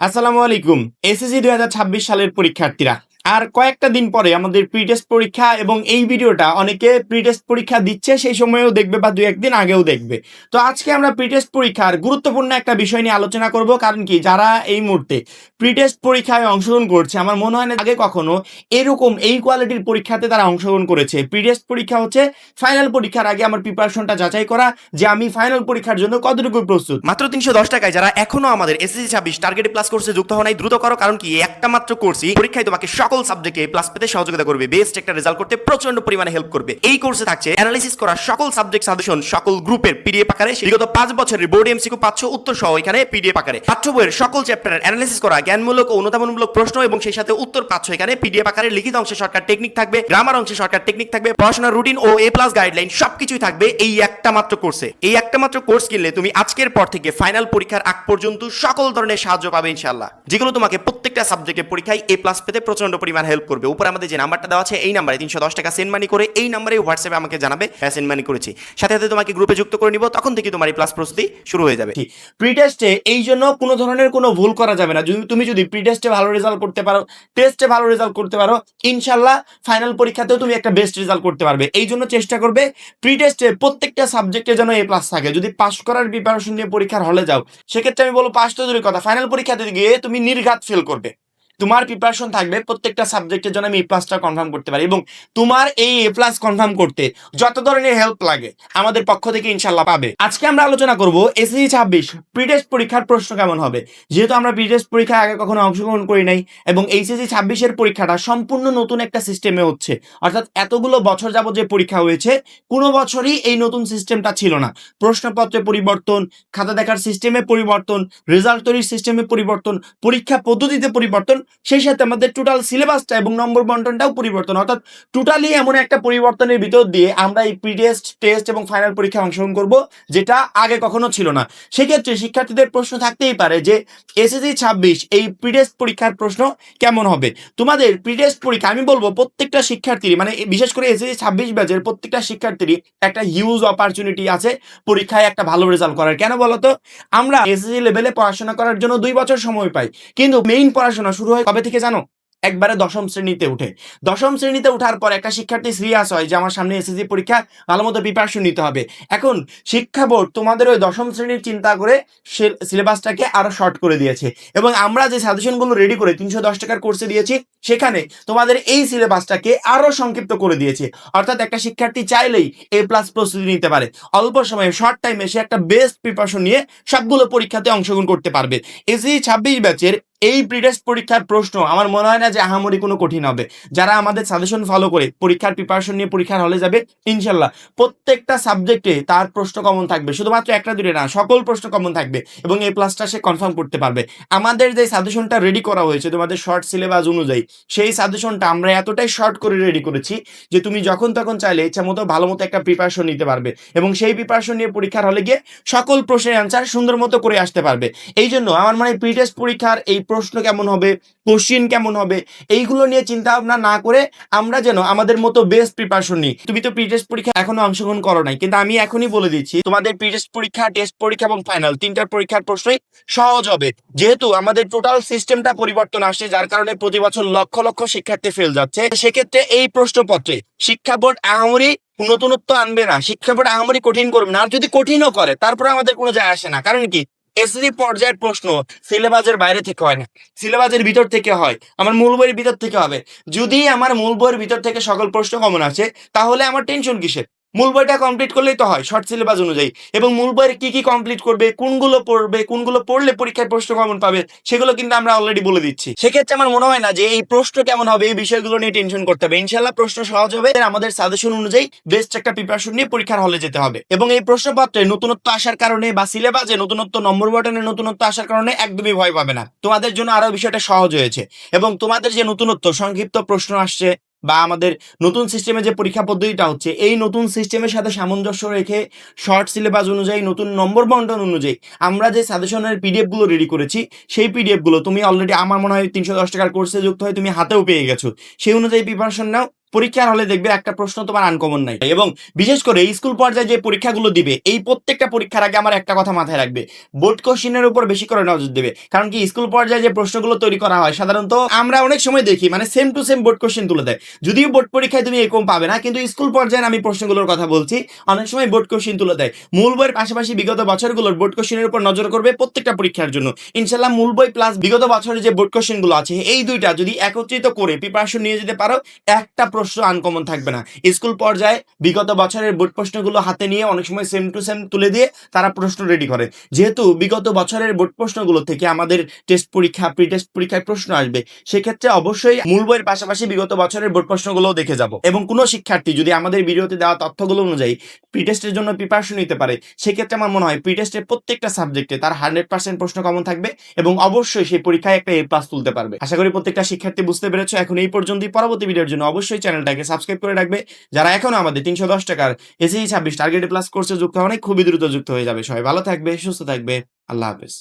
আসসালামু আলাইকুম এসএসসি দুই হাজার ছাব্বিশ সালের পরীক্ষার্থীরা। আর কয়েকটা দিন পরে আমাদের প্রি টেস্ট পরীক্ষা এবং এই ভিডিওটা অনেকে প্রি টেস্ট পরীক্ষা দিচ্ছে, সেই সময়েও দেখবে বা দু একদিন আগেও দেখবে। তো আজকে আমরা প্রি টেস্ট পরীক্ষার গুরুত্বপূর্ণ একটা বিষয় নিয়ে আলোচনা করব, কারণ কি যারা এই মুহূর্তে প্রি টেস্ট পরীক্ষায় অংশগ্রহণ করছে, আমার মনে হয় না আগে কখনো এরকম এই কোয়ালিটির পরীক্ষাতে তারা অংশগ্রহণ করেছে। প্রি টেস্ট পরীক্ষা হচ্ছে ফাইনাল পরীক্ষার আগে আমার প্রিপারেশনটা যাচাই করা, যে আমি ফাইনাল পরীক্ষার জন্য কতটুকু প্রস্তুত। মাত্র তিনশো দশ টাকায় যারা এখনও আমাদের এসএসসি ছাব্বিশ টার্গেট প্লাস কোর্সে যুক্ত হওয়া নাই, দ্রুত করো, কারণ কি একটা মাত্র কোর্সই পরীক্ষায় তোমাকে সকল সাবজেক্টে প্লাস পেতে সহযোগিতা করবে। বেস্ট একটা রেজাল্ট করতে প্রচণ্ড পরিমাণে হেল্প করবে। এই কোর্সে থাকছে অ্যানালিসিস করা সকল সাবজেক্ট সাজেশন সকল গ্রুপের পিডিএফ আকারে। বিগত পাঁচ বছরের বোর্ড এমসিকিউ পাচ্ছ উত্তর সহ এখানে পিডিএফ আকারে। পাঠ্য বইয়ের সকল চ্যাপ্টারের অ্যানালিসিস করা জ্ঞানমূলক ও অনুধাবনমূলক প্রশ্ন এবং সেই সাথে উত্তর পাচ্ছ এখানে পিডিএফ আকারে। লিখিত অংশে সরকার টেকনিক থাকবে গ্রামার অংশে সরকার টেকনিক থাকবে, পড়াশোনার রুটিন ও এ প্লাস গাইডলাইন সবকিছুই থাকবে এই একটা মাত্র কোর্সে এই একটা মাত্র কোর্স কিনলে তুমি আজকের পর থেকে ফাইনাল পরীক্ষার আগ পর্যন্ত সকল ধরনের সাহায্য পাবে ইনশাআল্লাহ। যেগুলো তোমাকে প্রত্যেকটা সাবজেক্টের পরীক্ষায় এ প্লাস পেতে প্রচণ্ড পরিমাণ হেল্প করবে। উপর আমাদের যে নাম্বারটা দেওয়া আছে, এই নাম্বারে তিনশো দশ টাকা সেন্ড মানি করে এই নাম্বারে হোয়াটসঅ্যাপে আমাকে জানাবে হ্যাঁ সেন্ড মানি করেছি। সাথে সাথে তোমাকে গ্রুপে যুক্ত করে নিব, তখন থেকে তোমার এই প্লাস প্রস্তুতি শুরু হয়ে যাবে। প্রি টেস্টে এই জন্য কোনো ধরনের কোনো ভুল করা যাবে না। যদি তুমি যদি প্রি টেস্টে ভালো রেজাল্ট করতে পারো টেস্টে ভালো রেজাল্ট করতে পারো ইনশাল্লাহ ফাইনাল পরীক্ষাতেও তুমি একটা বেস্ট রেজাল্ট করতে পারবে। এই জন্য চেষ্টা করবে প্রি টেস্টে প্রত্যেকটা সাবজেক্টে যেন এ প্লাস থাকে। যদি পাস করার প্রিপারেশন নিয়ে পরীক্ষার হলে যাও, সেক্ষেত্রে আমি বলব পাস তো দূরের কথা। ফাইনাল পরীক্ষাতে গিয়ে তুমি নির্ঘাত ফেল করবে। তোমার প্রিপারেশন থাকবে প্রত্যেকটা সাবজেক্টের জন্য আমি এ প্লাসটা কনফার্ম করতে পারি এবং তোমার এই এ প্লাস কনফার্ম করতে যত ধরনের হেল্প লাগে আমাদের পক্ষ থেকে ইনশাল্লাহ পাবে। আজকে আমরা আলোচনা করব এসএসসি ছাব্বিশ প্রিটেস্ট পরীক্ষার প্রশ্ন কেমন হবে? যেহেতু আমরা প্রিটেস্ট পরীক্ষায় আগে কখনো অংশগ্রহণ করি নাই এবং এইচএসসি ছাব্বিশের পরীক্ষাটা সম্পূর্ণ নতুন একটা সিস্টেমে হচ্ছে। অর্থাৎ এতগুলো বছর যাবত যে পরীক্ষা হয়েছে, কোনো বছরই এই নতুন সিস্টেমটা ছিল না। প্রশ্নপত্রে পরিবর্তন, খাতা দেখার সিস্টেমে পরিবর্তন রেজাল্ট তৈরির সিস্টেমে পরিবর্তন, পরীক্ষা পদ্ধতিতে পরিবর্তন সেই সাথে আমাদের টোটাল সিলেবাসটা এবং নম্বর বন্টনটাও পরিবর্তন। অর্থাৎ টোটালি এমন একটা পরিবর্তনের ভিতর দিয়ে আমরা এই প্রি টেস্ট এবং ফাইনাল পরীক্ষায় অংশগ্রহণ করব, যেটা আগে কখনো ছিল না। সেক্ষেত্রে শিক্ষার্থীদের প্রশ্ন থাকতেই পারে যে এসএসসি ছাব্বিশ, এই প্রি পরীক্ষার প্রশ্ন কেমন হবে? তোমাদের প্রি পরীক্ষা, আমি বলব প্রত্যেকটা শিক্ষার্থীর মানে বিশেষ করে এসএসসি ছাব্বিশ ব্যাচের প্রত্যেকটা শিক্ষার্থীরই একটা হিউজ অপরচুনিটি আছে পরীক্ষায় একটা ভালো রেজাল্ট করার। কেন বলতো? আমরা এসএসসি লেভেলে পড়াশোনা করার জন্য দুই বছর সময় পাই। কিন্তু মেইন পড়াশোনা শুরু হয় কবে থেকে জানো? একবারে দশম শ্রেণীতে উঠে। দশম শ্রেণীতে ওঠার পর একটা শিক্ষার্থী সিরিয়াস হয় যে আমার সামনে এসএসসি পরীক্ষা, ভালো মতো প্রিপারেশন নিতে হবে। এখন শিক্ষা বোর্ড তোমাদের ওই দশম শ্রেণির চিন্তা করে সিলেবাসটাকে আরও শর্ট করে দিয়েছে। এবং আমরা যে সাজেশনগুলো রেডি করে তিনশো দশ টাকার কোর্সে দিয়েছি, সেখানে তোমাদের এই সিলেবাসটাকে আরও সংক্ষিপ্ত করে দিয়েছে। অর্থাৎ একটা শিক্ষার্থী চাইলেই এ প্লাস প্রস্তুতি নিতে পারে। অল্প সময়ে শর্ট টাইমে সে একটা বেস্ট প্রিপারেশন নিয়ে সবগুলো পরীক্ষাতে অংশগ্রহণ করতে পারবে। এসএসসি ছাব্বিশ ব্যাচের এই প্রিটেস্ট পরীক্ষার প্রশ্ন, আমার মনে হয় না যে আহামরি কোনো কঠিন হবে। যারা আমাদের সাজেশন ফলো করে, পরীক্ষার প্রিপারেশন নিয়ে পরীক্ষার হলে যাবে, ইনশাল্লাহ প্রত্যেকটা সাবজেক্টে তার প্রশ্ন কমন থাকবে। শুধুমাত্র একটা দুটো না, সকল প্রশ্ন কমন থাকবে এবং এই প্লাসটা সে কনফার্ম করতে পারবে। আমাদের যে সাজেশনটা রেডি করা হয়েছে, তোমাদের শর্ট সিলেবাস অনুযায়ী, সেই সাজেশনটা আমরা এতটাই শর্ট করে রেডি করেছি যে তুমি যখন তখন চাইলে ইচ্ছা মতো ভালো মতো একটা প্রিপারেশন নিতে পারবে এবং সেই প্রিপারেশন নিয়ে পরীক্ষার হলে গিয়ে সকল প্রশ্নের অ্যান্সার সুন্দর মতো করে আসতে পারবে। এই জন্য আমার মানে প্রিটেস্ট পরীক্ষার এই প্রশ্ন কেমন হবে? কোশ্চিন কেমন হবে? এইগুলো নিয়ে চিন্তা ভাবনা না করে আমরা যেন আমাদের মতো বেস্ট প্রিপারেশন নিই। তুমি তো প্রিটেস্ট পরীক্ষা এখনও অংশগ্রহণ করো নাই। কিন্তু আমি এখনই বলে দিচ্ছি, তোমাদের প্রিটেস্ট পরীক্ষা টেস্ট পরীক্ষা এবং ফাইনাল তিনটার পরীক্ষার প্রশ্নই সহজ হবে। যেহেতু আমাদের টোটাল সিস্টেমটা পরিবর্তন আসছে, যার কারণে প্রতি বছর লক্ষ লক্ষ শিক্ষার্থী ফেল যাচ্ছে, সেক্ষেত্রে এই প্রশ্নপত্রে শিক্ষা বোর্ড আহামরি নতুনত্ব আনবে না। শিক্ষা বোর্ড আহামরি কঠিন করবে না। আর যদি কঠিনও করে তারপরে আমাদের কোনো যায় আসে না। কারণ কি? এসএসসি পর্যায়ের প্রশ্ন, সিলেবাসের বাইরে থেকে হয় না। সিলেবাসের ভিতর থেকে হয়, আমার মূল বইয়ের ভিতর থেকে হবে। যদি আমার মূল বইয়ের ভিতর থেকে সকল প্রশ্ন কমন আছে তাহলে আমার টেনশন কিসের? মূল বইটা কমপ্লিট করলেই তো হয় শর্ট সিলেবাস অনুযায়ী। এবং মূল বইয়ের কি কি কমপ্লিট করবে, কোনগুলো পড়বে, কোনগুলো পড়লে পরীক্ষায় প্রশ্ন কেমন পাবে, সেগুলো কিন্তু আমরা অলরেডি বলে দিচ্ছি। সেক্ষেত্রে আমার মনে হয় না যে এই প্রশ্ন কেমন হবে, এই বিষয়গুলো নিয়ে টেনশন করতে হবে। ইনশাল্লাহ প্রশ্ন সহজ হবে আমাদের সাজেশন অনুযায়ী বেস্ট একটা প্রিপারেশন নিয়ে পরীক্ষার হলে যেতে হবে। এবং এই প্রশ্নপত্রে নতুনত্ব আসার কারণে বা সিলেবাসে নতুনত্ব নম্বর বটনের নতুনত্ব আসার কারণে একদমই ভয় পাবে না। তোমাদের জন্য আরও বিষয়টা সহজ হয়েছে। এবং তোমাদের যে নতুনত্ব, সংক্ষিপ্ত প্রশ্ন আসছে বা আমাদের নতুন সিস্টেমে যে পরীক্ষা পদ্ধতিটা হচ্ছে, এই নতুন সিস্টেমের সাথে সামঞ্জস্য রেখে শর্ট সিলেবাস অনুযায়ী, নতুন নম্বর বন্টন অনুযায়ী আমরা যে সাজেশনের পিডিএফগুলো রেডি করেছি, সেই পিডিএফগুলো তুমি অলরেডি আমার মনে হয় তিনশো দশ টাকার কোর্সে যুক্ত হয় তুমি হাতেও পেয়ে গেছো। সেই অনুযায়ী প্রিপারেশন নাও। পরীক্ষার হলে দেখবে একটা প্রশ্ন তোমার আনকমন নাই। এবং বিশেষ করে স্কুল পর্যায়ে যে পরীক্ষাগুলো দিবে, এই প্রত্যেকটা পরীক্ষার আগে আমার একটা কথা মাথায় রাখবে। বোর্ড কোশ্চিনের উপর বেশি করে নজর দেবে। কারণ কি স্কুল পর্যায়ে যে প্রশ্নগুলো তৈরি করা হয়, সাধারণত আমরা অনেক সময় দেখি মানে same to same board question তুলে দেয়। যদিও বোর্ড পরীক্ষায় তুমি এরকম পাবে না, কিন্তু স্কুল পর্যায়ে আমি প্রশ্নগুলোর কথা বলছি, অনেক সময় বোর্ড কোশ্চেন তুলে দেয়। মূল বইয়ের পাশাপাশি বিগত বছরগুলোর বোর্ড কোশ্চেনের উপর নজর করবে প্রত্যেকটা পরীক্ষার জন্য। ইনশাল্লাহ মূল বই প্লাস বিগত বছরের যে বোর্ড কোশ্চেনগুলো আছে, এই দুইটা যদি একত্রিত করে প্রিপারেশন নিয়ে যেতে পারো, একটা প্রশ্ন আনকমন থাকবে না। স্কুল পর্যায়ে বিগত বছরের বোর্ড প্রশ্নগুলো হাতে নিয়ে অনেক সময় সেম টু সেম তুলে দিয়ে তারা প্রশ্ন রেডি করে। যেহেতু বিগত বছরের বোর্ড প্রশ্নগুলো থেকে আমাদের টেস্ট পরীক্ষা প্রি টেস্ট পরীক্ষায় প্রশ্ন আসবে, সেক্ষেত্রে অবশ্যই মূল বইয়ের পাশাপাশি বিগত বছরের বোর্ড প্রশ্নগুলোও দেখে যাব। এবং কোনো শিক্ষার্থী যদি আমাদের ভিডিওতে দেওয়া তথ্যগুলো অনুযায়ী প্রি টেস্টের জন্য প্রিপারেশন নিতে পারে, সেক্ষেত্রে আমার মনে হয় প্রি টেস্টের প্রত্যেকটা সাবজেক্টে তার হান্ড্রেড পার্সেন্ট প্রশ্ন কমন থাকবে এবং অবশ্যই সেই পরীক্ষায় একটা এ প্লাস তুলতে পারবে। আশা করি প্রত্যেকটা শিক্ষার্থী বুঝতে পেরেছ। এখন এই পর্যন্তই। পরবর্তী ভিডিওর জন্য অবশ্যই চ্যানেলটাকে সাবস্ক্রাইব করে রাখবে। যারা এখনও আমাদের তিনশো দশ টাকার এসএসসি ছাব্বিশ টার্গেট প্লাস কোর্সে যুক্ত হয় খুবই দ্রুত যুক্ত হয়ে যাবে। সবাই ভালো থাকবে, সুস্থ থাকবে। আল্লাহ হাফেজ।